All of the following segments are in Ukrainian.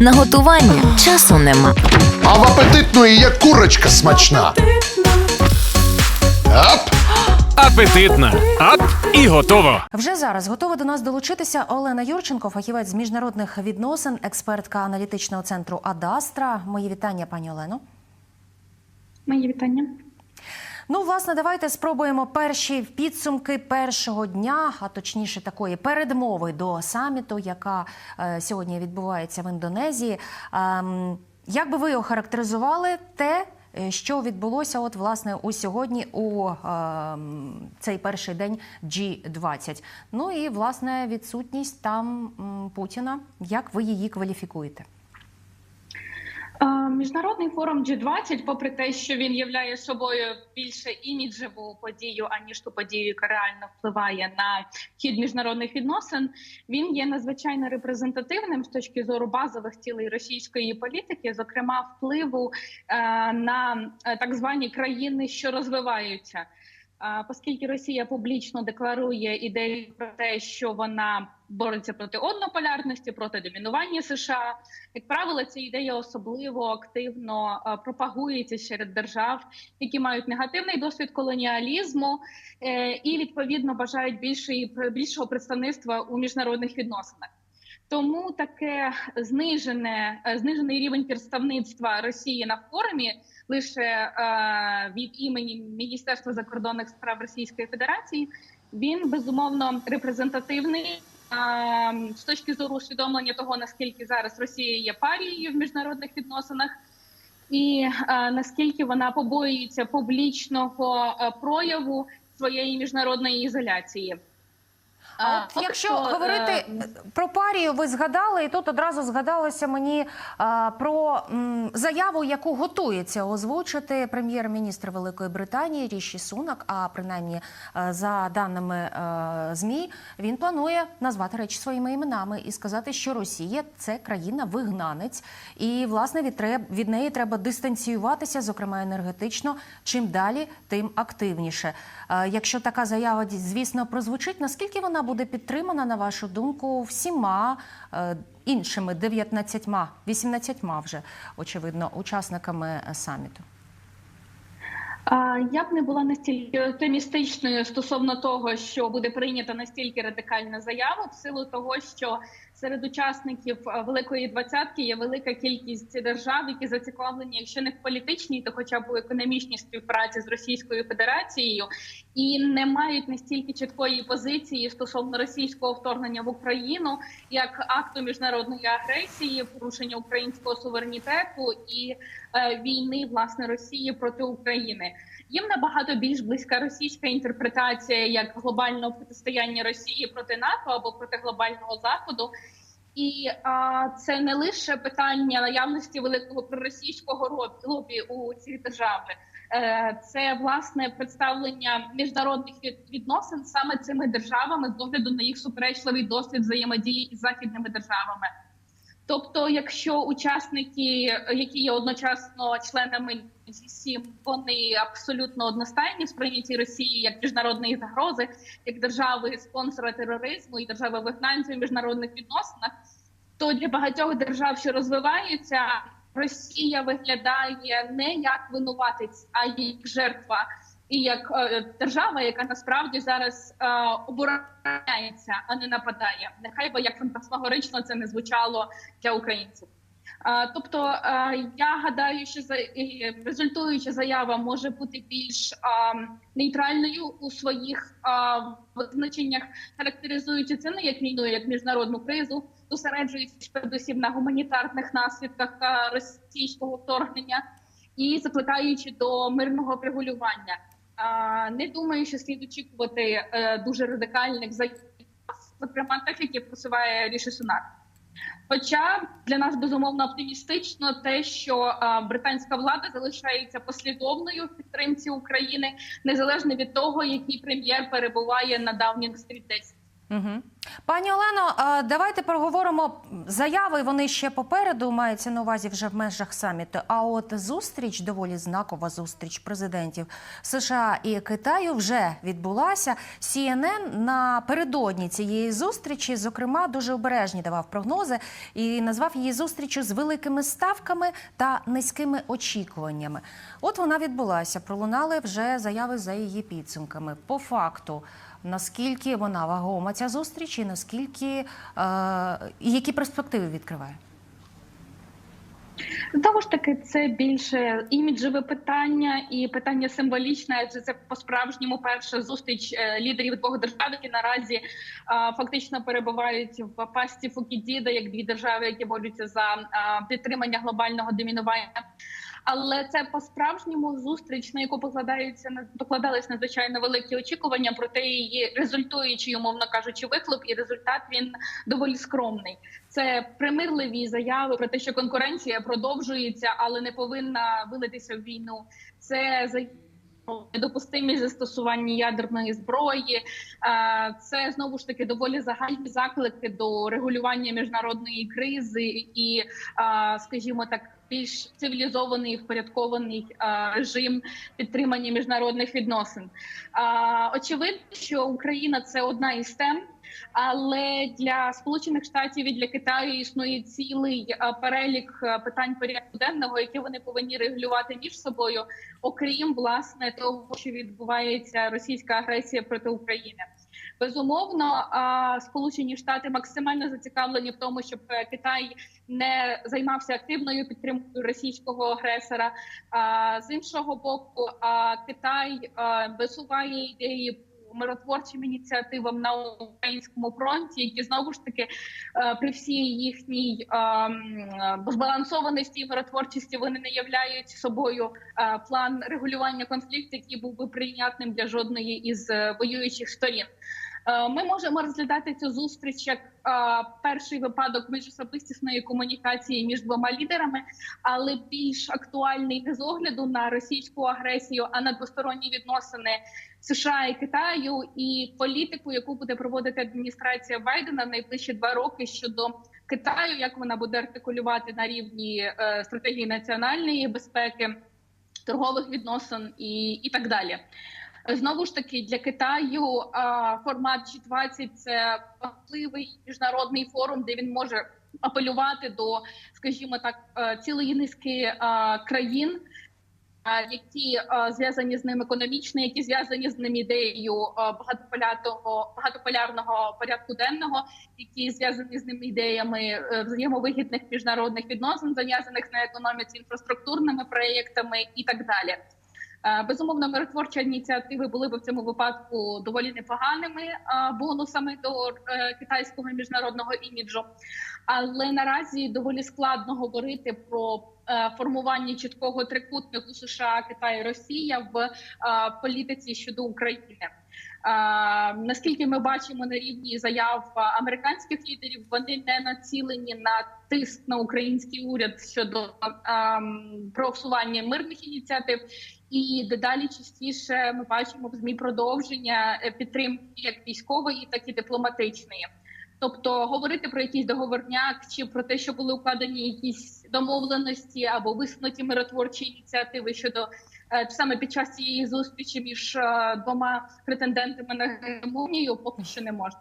На готування часу нема. А в апетитної є курочка смачна. Ап! Апетитна. Ап і готово. Вже зараз готова до нас долучитися Олена Юрченко, фахівець з міжнародних відносин, експертка аналітичного центру Адастра. Мої вітання, пані Олено. Мої вітання. Ну, власне, давайте спробуємо перші підсумки першого дня, а точніше такої передмови до саміту, яка е, сьогодні відбувається в Індонезії. Ем, як би ви охарактеризували те, е, що відбулося, от власне у сьогодні у ем, цей перший день G20? Ну і власне відсутність там Путіна. Як ви її кваліфікуєте? Міжнародний форум G20, попри те, що він являє собою більше іміджеву подію, аніж ту подію, яка реально впливає на хід міжнародних відносин, він є надзвичайно репрезентативним з точки зору базових цілей російської політики, зокрема впливу е, на е, так звані країни, що розвиваються. Оскільки Росія публічно декларує ідею про те, що вона бореться проти однополярності, проти домінування США, як правило, ця ідея особливо активно пропагується серед держав, які мають негативний досвід колоніалізму е, і відповідно бажають більшої більшого представництва у міжнародних відносинах. Тому таке знижене е, знижений рівень представництва Росії на форумі лише від імені Міністерства закордонних справ Російської Федерації. Він безумовно репрезентативний з точки зору усвідомлення того, наскільки зараз Росія є парією в міжнародних відносинах. І наскільки вона побоюється публічного прояву своєї міжнародної ізоляції, А от якщо що, говорити е, про парію, ви згадали, і тут одразу згадалося мені а, про м, заяву, яку готується озвучити прем'єр-міністр Великої Британії Ріші Сунак. А принаймні, е, за даними е, змі, він планує назвати речі своїми іменами і сказати, що Росія це країна-вигнанець, і власне від, треб- від неї треба дистанціюватися, зокрема енергетично. Чим далі, тим активніше. Е, Якщо така заява звісно прозвучить, наскільки вона буде підтримана, на вашу думку, всіма е, іншими 19, 18 вже очевидно учасниками е, саміту? Я б не була настільки оптимістичною стосовно того, що буде прийнята настільки радикальна заява, в силу того, що серед учасників Великої двадцятки є велика кількість держав, які зацікавлені, якщо не в політичній, то хоча б у економічній співпраці з Російською Федерацією, і не мають настільки чіткої позиції стосовно російського вторгнення в Україну як акту міжнародної агресії, порушення українського суверенітету і е, війни власне Росії проти України. Їм набагато більш близька російська інтерпретація як глобального протистояння Росії проти НАТО або проти глобального заходу. І а, це не лише питання наявності великого проросійського лобі у цих держави, Е, це власне представлення міжнародних від- відносин саме цими державами з огляду на їх суперечливий досвід взаємодії із західними державами. Тобто, якщо учасники, які є одночасно членами G7, вони абсолютно одностайні в сприйнятті Росії як міжнародної загрози, як держави спонсора тероризму і держави вигнанців у міжнародних відносинах, то для багатьох держав, що розвиваються, Росія виглядає не як винуватець, а як жертва. І як е, держава, яка насправді зараз е, обороняється, а не нападає, нехай би як фантасмагорично це не звучало для українців. Е, тобто я гадаю, що за результуюча заява може бути більш нейтральною у своїх визначеннях, характеризуючи це не як війну, як міжнародну кризу, зосереджуючись передусім на гуманітарних наслідках російського вторгнення і закликаючи до мирного врегулювання. Не думаю, що слід очікувати е, дуже радикальних заяв, зокрема тих, які просуває Ріші Сунак. Хоча для нас безумовно оптимістично те, що британська влада залишається послідовною в підтримці України, незалежно від того, який прем'єр перебуває на Даунінг стріт 10. Угу. Пані Олено, давайте проговоримо заяви. Вони ще попереду маються на увазі вже в межах саміту. А от зустріч, доволі знакова зустріч президентів США і Китаю вже відбулася. CNN напередодні цієї зустрічі, зокрема, дуже обережні давав прогнози і назвав її зустрічю з великими ставками та низькими очікуваннями. От вона відбулася. Пролунали вже заяви за її підсумками. По факту. Наскільки вона вагома ця зустріч, і наскільки е, і які перспективи відкриває? Знову ж таки, це більше іміджеве питання і питання символічне. Адже це по справжньому перша зустріч е, лідерів двох держав, які наразі е, фактично перебувають в пасті Фукідіда, як дві держави, які борються за е, підтримання глобального домінування. Але це по справжньому зустріч, на яку покладаються покладались надзвичайно великі очікування, проте її результуючий, умовно кажучи, вихлоп, і результат він доволі скромний. Це примирливі заяви про те, що конкуренція продовжується, але не повинна вилитися в війну. Це заяви недопустимість застосування ядерної зброї. Це знову ж таки доволі загальні заклики до регулювання міжнародної кризи і, скажімо так, більш цивілізований впорядкований е, режим підтримання міжнародних відносин. Очевидно, що Україна це одна із тем. Але для Сполучених Штатів і для Китаю існує цілий е, перелік е, питань порядку денного, які вони повинні регулювати між собою, окрім власне того, що відбувається російська агресія проти України. Безумовно, Сполучені Штати максимально зацікавлені в тому, щоб е, Китай не займався активною підтримкою російського агресора. З іншого боку, Китай висуває ідеї миротворчим ініціативам на українському фронті, які знову ж таки е, при всій їхній збалансованості і миротворчості вони не являють собою е, план регулювання конфлікту, який був би прийнятним для жодної із е, воюючих сторін. Е, Ми можемо розглядати цю зустріч як е, перший випадок міжособистісної комунікації між двома лідерами, але більш актуальний не з огляду на російську агресію, а на двосторонні відносини США і Китаю і політику, яку буде проводити адміністрація Байдена в найближчі два роки щодо Китаю, як вона буде артикулювати на рівні е, стратегії національної безпеки, торгових відносин і, і так далі. Знову ж таки для Китаю формат G20 – це важливий міжнародний форум, де він може апелювати до, скажімо так, е, цілої низки країн, які зв'язані з ним економічно, які зв'язані з ним ідеєю багатополярного багатополярного порядку денного, які зв'язані з ним ідеями е, взаємовигідних міжнародних відносин, зав'язаних на економіці, інфраструктурними проєктами і так далі. Е, Безумовно, миротворчі ініціативи були б в цьому випадку доволі непоганими е, бонусами до е, китайського міжнародного іміджу. Але наразі доволі складно говорити про формування чіткого трикутнику США, Китай, Росія в політиці щодо України. Наскільки ми бачимо на рівні заяв американських лідерів, вони не націлені на тиск на український уряд щодо просування мирних ініціатив. І дедалі частіше ми бачимо в змі продовження е, підтримки як військової, так і дипломатичної. Тобто говорити про якийсь договорняк чи про те, що були укладені якісь домовленості або висунуті миротворчі ініціативи щодо е, саме під час цієї зустрічі між е, двома претендентами на гегемонію, поки що не можна.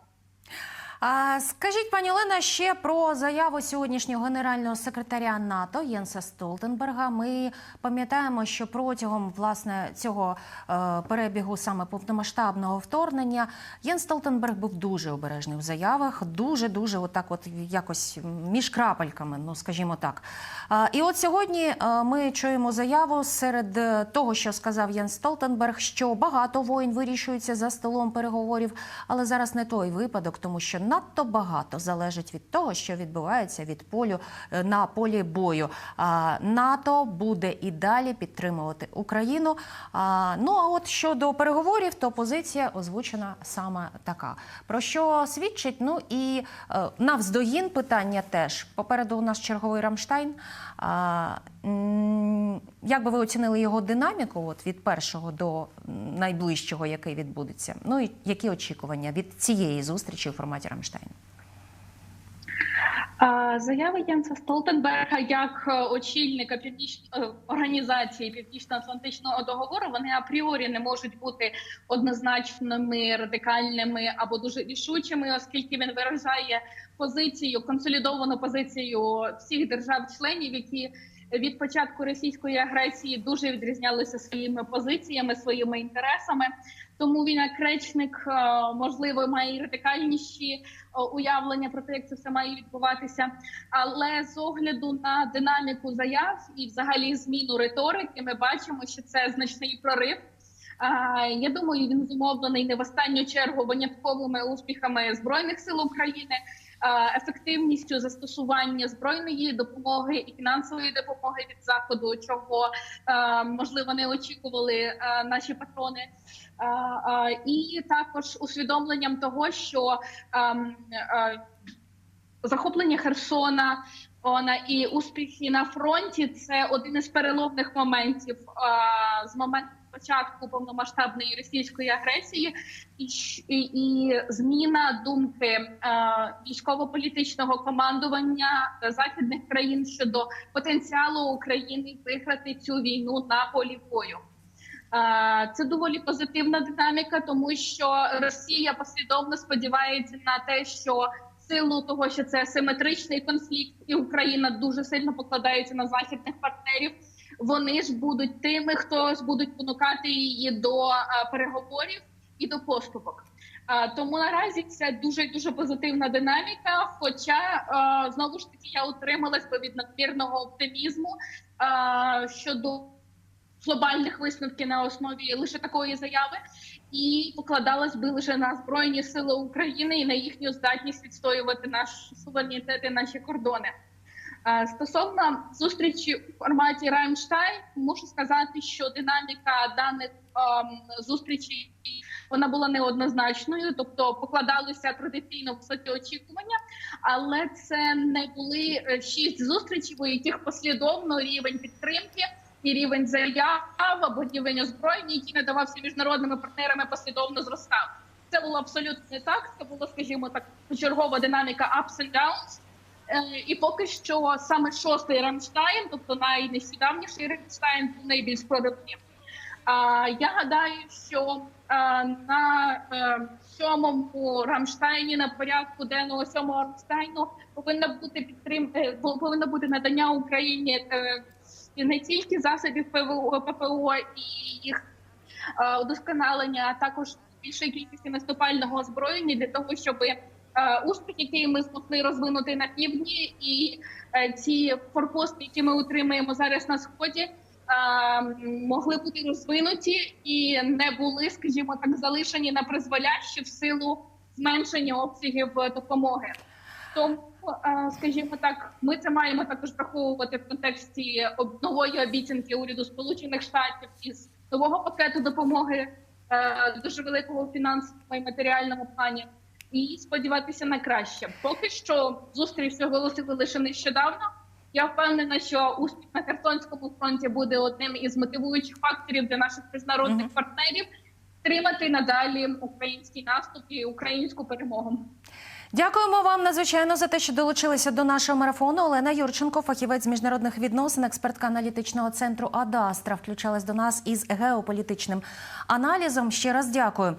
Скажіть, пані Олена, ще про заяву сьогоднішнього генерального секретаря НАТО Єнса Столтенберга. Ми пам'ятаємо, що протягом власне цього е, перебігу саме повномасштабного вторгнення Єнс Столтенберг був дуже обережний в заявах, дуже дуже отак, от якось між крапельками, ну скажімо так. А, і от сьогодні е, ми чуємо заяву серед е, того, що сказав Єнс Столтенберг, що багато воїн вирішуються за столом переговорів, але зараз не той випадок, тому що надто багато залежить від того, що відбувається від полю е, на полі бою. А, НАТО буде і далі підтримувати Україну. А, ну а от щодо переговорів, то позиція озвучена саме така. Про що свідчить? Ну і е, навздогін питання теж. Попереду у нас черговий Рамштайн. А, як би ви оцінили його динаміку от від першого до найближчого, який відбудеться? Ну і які очікування від цієї зустрічі у форматі Рамштайн? Заяви Єнса Столтенберга як е, очільника північ... е, організації Північно-Атлантичного договору вони апріорі не можуть бути однозначними, радикальними або дуже рішучими, оскільки він виражає позицію, консолідовану позицію всіх держав-членів, які від початку російської агресії дуже відрізнялися своїми позиціями, своїми інтересами. Тому він як речник, е, можливо, має і радикальніші е, уявлення про те, як це все має відбуватися. Але з огляду на динаміку заяв і, взагалі, зміну риторики, ми бачимо, що це значний прорив. Я думаю, він зумовлений не в останню чергу винятковими успіхами збройних сил України, ефективністю застосування збройної допомоги і фінансової допомоги від заходу, чого можливо не очікували наші патрони. І також усвідомленням того, що захоплення Херсона вона і успіхи на фронті це один із переломних моментів з моменту початку повномасштабної російської агресії, і, і, і зміна думки а, військово-політичного командування західних країн щодо потенціалу України виграти цю війну на полі бою. Е, Це доволі позитивна динаміка, тому що Росія послідовно сподівається на те, що силу того, що це симетричний конфлікт, і Україна дуже сильно покладається на західних партнерів. Вони ж будуть тими, хто ж будуть понукати її до переговорів і до поступок. Тому наразі це дуже дуже позитивна динаміка. Хоча знову ж таки я утрималась би від надмірного оптимізму щодо глобальних висновків на основі лише такої заяви, і покладалась би лише на збройні сили України і на їхню здатність відстоювати наш суверенітет і наші кордони. Е, Стосовно зустрічі у форматі Раймштайн, можу сказати, що динаміка даних ем, зустрічей вона була неоднозначною, тобто покладалися традиційно високі очікування, але це не були е, шість зустрічей, у яких послідовно рівень підтримки і рівень заяв або рівень озброєння, який надавався міжнародними партнерами, послідовно зростав. Це було абсолютно не так. Це було, скажімо так, чергова динаміка ups and downs. Е, І поки що саме шостий Рамштайн, тобто найнещодавніший Рамштайн, був найбільш проривним. Я гадаю, що на е, сьомому Рамштайні на порядку денного сьомого Рамштайну повинна бути підтрим... е, бу- повинно бути надання Україні е, не тільки засобів ПВО, ППО і їх е, удосконалення, а також більшої кількості наступального озброєння для того, щоб е, успіх, який ми змогли розвинути на півдні, і е, ці форпости, які ми утримуємо зараз на сході, е, могли бути розвинуті і не були, скажімо так, залишені на призволяще в силу зменшення обсягів е, допомоги. Тому, е, скажімо так, ми це маємо також враховувати в контексті нової обіцянки уряду Сполучених Штатів із нового пакету допомоги е, дуже великого в фінансовому і матеріальному плані, і сподіватися на краще. Поки що зустріч оголосили лише нещодавно. Я впевнена, що успіх на Херсонському фронті буде одним із мотивуючих факторів для наших міжнародних Мгм. партнерів тримати надалі український наступ і українську перемогу. Дякуємо вам надзвичайно за те, що долучилися до нашого марафону. Олена Юрченко, фахівець з міжнародних відносин, експертка аналітичного центру Адастра, включалась до нас із геополітичним аналізом. Ще раз дякую.